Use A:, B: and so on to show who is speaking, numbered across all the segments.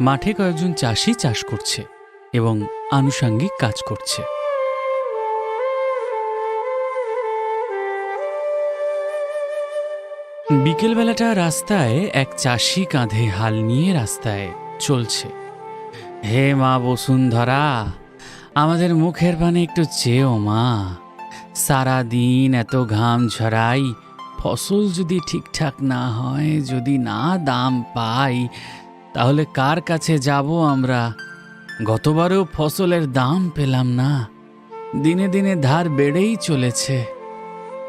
A: মাঠে কয়েকজন চাষি চাষ করছে এবং আনুষাঙ্গিক কাজ করছে। বিকেলবেলাটা রাস্তায় এক চাষি কাঁধে হাল নিয়ে রাস্তায় চলছে। হে মা বসুন্ধরা, আমাদের মুখের পানে একটু চেয়েও মা। সারা দিন এত ঘাম ঝরাই, ফসল যদি ঠিকঠাক না হয়, যদি না দাম পাই তাহলে কার কাছে যাব আমরা? গতবারেও ফসলের দাম পেলাম না। দিনে দিনে ধার বেড়েই চলেছে।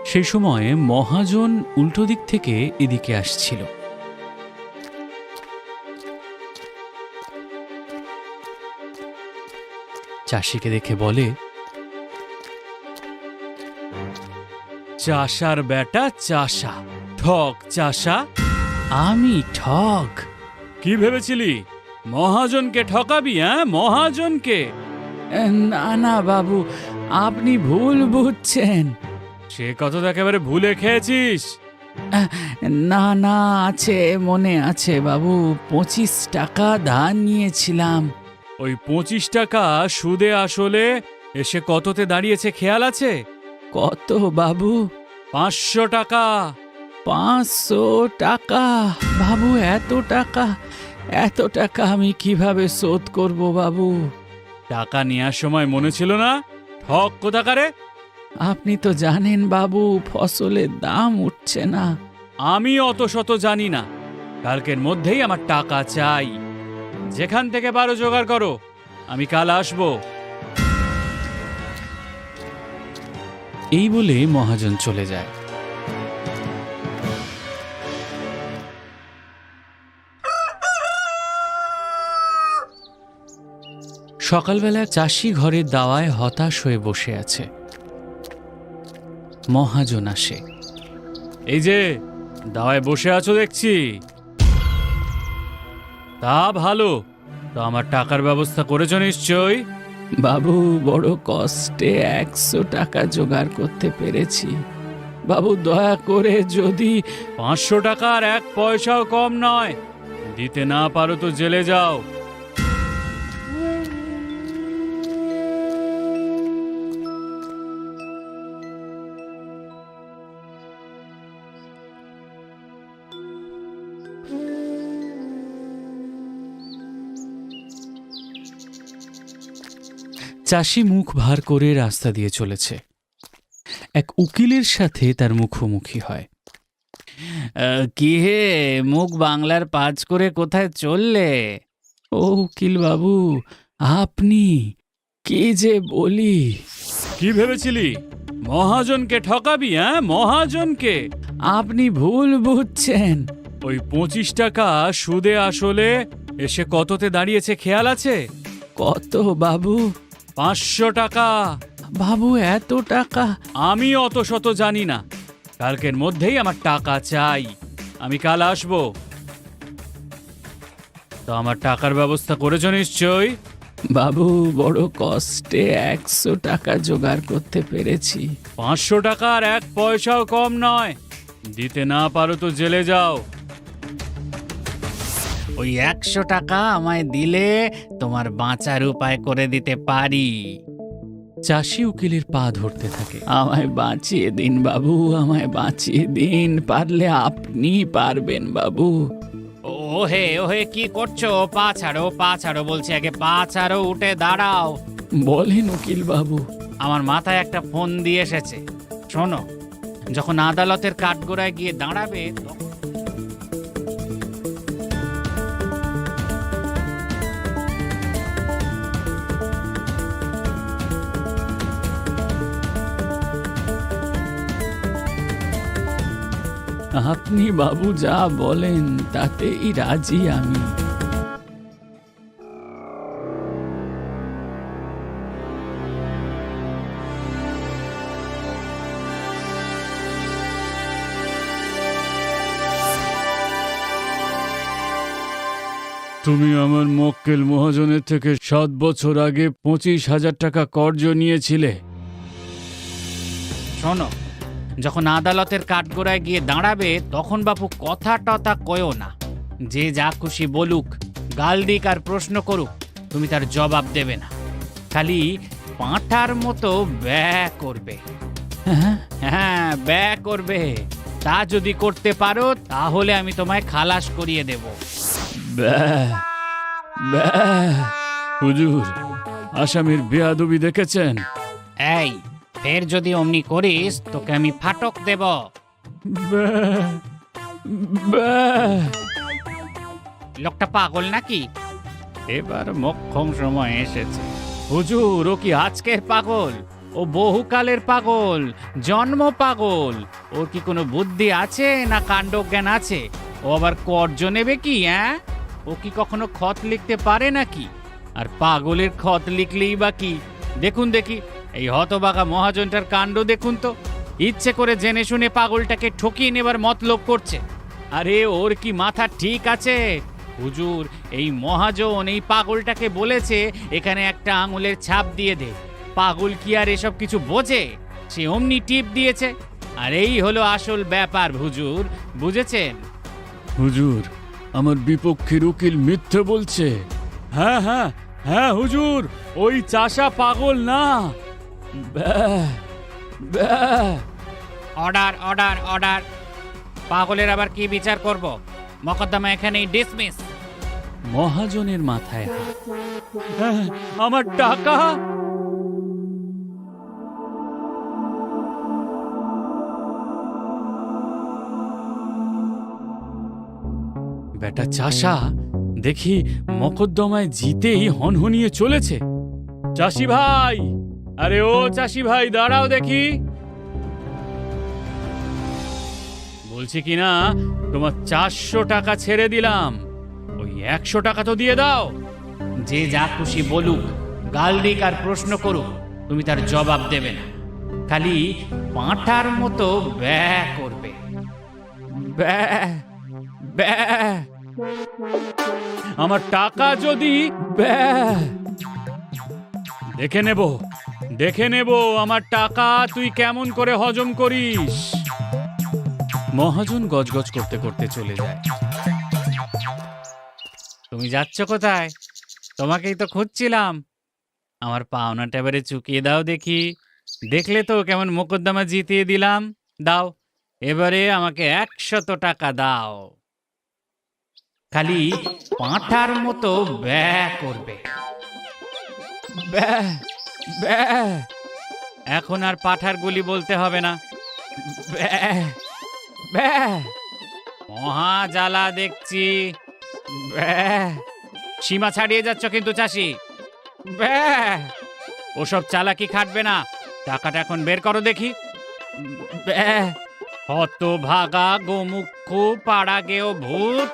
A: সে সময়ে মহাজন উল্টো দিক থেকে এদিকে আসছিল। চাষিকে দেখে বলে, চাষার বেটা চাষা, ঠক চাষা, আমি ঠক। কি ভেবেছিলি? মহাজনকে ঠকাবি হ্যাঁ? মহাজনকে। না না বাবু আপনি ভুল বুঝছেন। সে কথা তো একেবারে ভুলে খেয়েছিস। না না আছে মনে আছে বাবু পঁচিশ টাকা ধার নিয়েছিলাম। ওই পঁচিশ টাকা সুদে আসলে এসে কততে দাঁড়িয়েছে খেয়াল আছে? কত বাবু? পাঁচশো টাকা। পাঁচশো টাকা বাবু এত টাকা। এত টাকা আমি কীভাবে শোধ করব বাবু? টাকা নেওয়ার সময় মনে ছিল না? ঠক কোথাকারে? আপনি তো জানেন বাবু ফসলের দাম উঠছে না। আমি অত শত জানি না। কালকের মধ্যেই আমার টাকা চাই। যেখান থেকে পারো জোগাড় করো। আমি কাল আসব। এই বলে মহাজন চলে যায়। সকালবেলা চাষি ঘরের দাওয়ায় হতাশ হয়ে বসে আছে। মহাজন আসে। এই যে দাওয়ায় বসে আছো দেখছি। তা ভালো তো আমার টাকার ব্যবস্থা করেছ নিশ্চয়ই? বাবু বড় কষ্টে একশো টাকা জোগাড় করতে পেরেছি। বাবু দয়া করে যদি পাঁচশো টাকার এক পয়সাও কম নয়। দিতে না পারো তো জেলে যাও। চাষি মুখ ভার করে রাস্তা দিয়ে চলেছে। এক উকিলের সাথে তার মুখোমুখি হয়। কি হে? মুখ বাংলার পাজ করে কোথায় চললে? ও উকিল বাবু আপনি কি যে বলি? কি ভেবেছিলি? মহাজনকে ঠকাবি হ্যাঁ? মহাজনকে? আপনি ভুল বুঝছেন। ওই পঁচিশ টাকা সুদে আসলে এসে কততে দাঁড়িয়েছে খেয়াল আছে? কত বাবু? পাঁচশো টাকা। বাবু এত টাকা। আমি অত শত জানি না। কালকের মধ্যেই আমার টাকা চাই। আমি কাল আসব। তো আমার টাকার ব্যবস্থা করেছ নিশ্চয়ই? বাবু বড় কষ্টে একশো টাকা জোগাড় করতে পেরেছি। পাঁচশো টাকার এক পয়সাও কম নয়। দিতে না পারো তো জেলে যাও। ওই একশো টাকা আমায় দিলে তোমার বাঁচার উপায় করে দিতে পারি। চাষি উকিলের পা ধরতে থাকে। আমায় বাঁচিয়ে দিন বাবু আমায় বাঁচিয়ে দিন। পারলে আপনি পারবেন বাবু।
B: ওহে ওহে কি করছ? পা ছাড়ো পা ছাড়ো বলছি আগে পা ছাড়ো উঠে দাঁড়াও।
A: বলেন উকিল বাবু।
B: আমার মাথায় একটা ফোন দিয়ে এসেছে। শোনো যখন আদালতের কাঠগোড়ায় গিয়ে দাঁড়াবে তখন-
A: আপনি বাবু যা বলেন তাতেই রাজি আমি। তুমি আমার মক্কেল মহাজনের থেকে সাত বছর আগে পঁচিশ হাজার টাকা কর্জ নিয়েছিলে।
B: শোনো যখন আদালতের কাঠগোড়ায় গিয়ে দাঁড়াবে তখন বাপু কথা টথা কয়ও না। যে যা খুশি বলুক গাল দিক আর প্রশ্ন করুক তুমি তার জবাব দেবে না। খালি পাঁঠার মতো ব্যা করবে।
A: হ্যাঁ
B: ব্যা করবে। তা যদি করতে পারো তাহলে আমি তোমায় খালাস করিয়ে দেব।
A: হুজুর আসামির বেয়াদবি দেখেছেন?
B: এই ফের যদি অমনি করিস, তোকে আমি ফাটক দেব। লোকটা পাগল নাকি? এবার মক্ষম সময় এসেছে। হুজুর, ও কি আজকের পাগল? ও বহুকালের পাগল, জন্ম পাগল। ওর কি কোনো বুদ্ধি আছে না কাণ্ডজ্ঞান আছে? ও আবার কর্জ নেবে কি হ্যাঁ ও কি কখনো খত লিখতে পারে নাকি? আর পাগলের খত লিখলেই বা কি? দেখুন দেখি। এই হতবাগা মহাজনটার কাণ্ড দেখুন তো। ইচ্ছে করে জেনে শুনে পাগলটাকে ঠকিয়ে নেবার মতলব করছে। আরে ওর কি মাথা ঠিক আছে? হুজুর, এই মহাজন এই পাগলটাকে বলেছে, এখানে একটা আঙুলের ছাপ দিয়ে দে। পাগল কি আর এসব কিছু বোঝে? সে অমনি টিপ দিয়েছে। আর এই হলো আসল ব্যাপার হুজুর, বুঝেছেন?
A: হুজুর, আমার বিপক্ষের উকিল মিথ্যে বলছে। হ্যাঁ হ্যাঁ হ্যাঁ হুজুর, ওই চাষা পাগল না।
B: অর্ডার অর্ডার অর্ডার পাগলের আবার কি বিচার করব? মকদ্দমা এখানেই ডিসমিস
A: মহাজনের মাথায় হ্যাঁ, আমার টাকা? বেটা চাষা দেখি মকদ্দমায় জিতেই হনহনিয়ে চলেছে। চাষি ভাই! আরে ও চাষি ভাই দাঁড়াও দেখি। বলছি কি না তোমার চারশো টাকা ছেড়ে দিলাম। ওই একশো টাকা তো দিয়ে দাও।
B: যে যা খুশি বলুক গাল দিক আর প্রশ্ন করুক তুমি তার জবাব দেবে না। খালি পাঁঠার মতো ব্যা করবে।
A: ব্যাহ, ব্যাহ। আমার টাকা যদি ব্যাহ। দেখে নেব। দেখে নেব আমার টাকা তুই কেমন করে হজম করিস। মহাজন গজগজ করতে করতে চলে যায়।
B: তুমি যাচ্ছ কোথায়? তোমাকেই তো খুঁজছিলাম। আমার পাওনাটা এবারে চুকিয়ে দাও দেখি। দেখলে তো কেমন মোকদ্দমা জিতিয়ে দিলাম। দাও এবারে আমাকে একশত টাকা দাও। খালি পাঁঠার মতো ব্যা করবে।
A: ব্যাহ,
B: এখন আর পাঠার গুলি বলতে হবে না। মহা জ্বালা দেখছি। সীমা ছাড়িয়ে যাচ্ছ কিন্তু চাষি। ব্যাহ। ওসব চালাকি খাটবে না। টাকাটা এখন বের করো দেখি। হত ভাগা গোমুখ পাড়া গেও ভূত।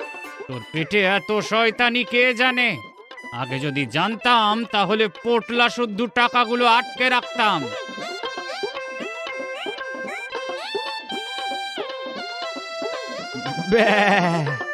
B: তোর পেটে এত শয়তানি কে জানে? আগে যদি জানতাম তাহলে পোটলা শুদ্ধ টাকাগুলো আটকে রাখতাম ব্যাহ।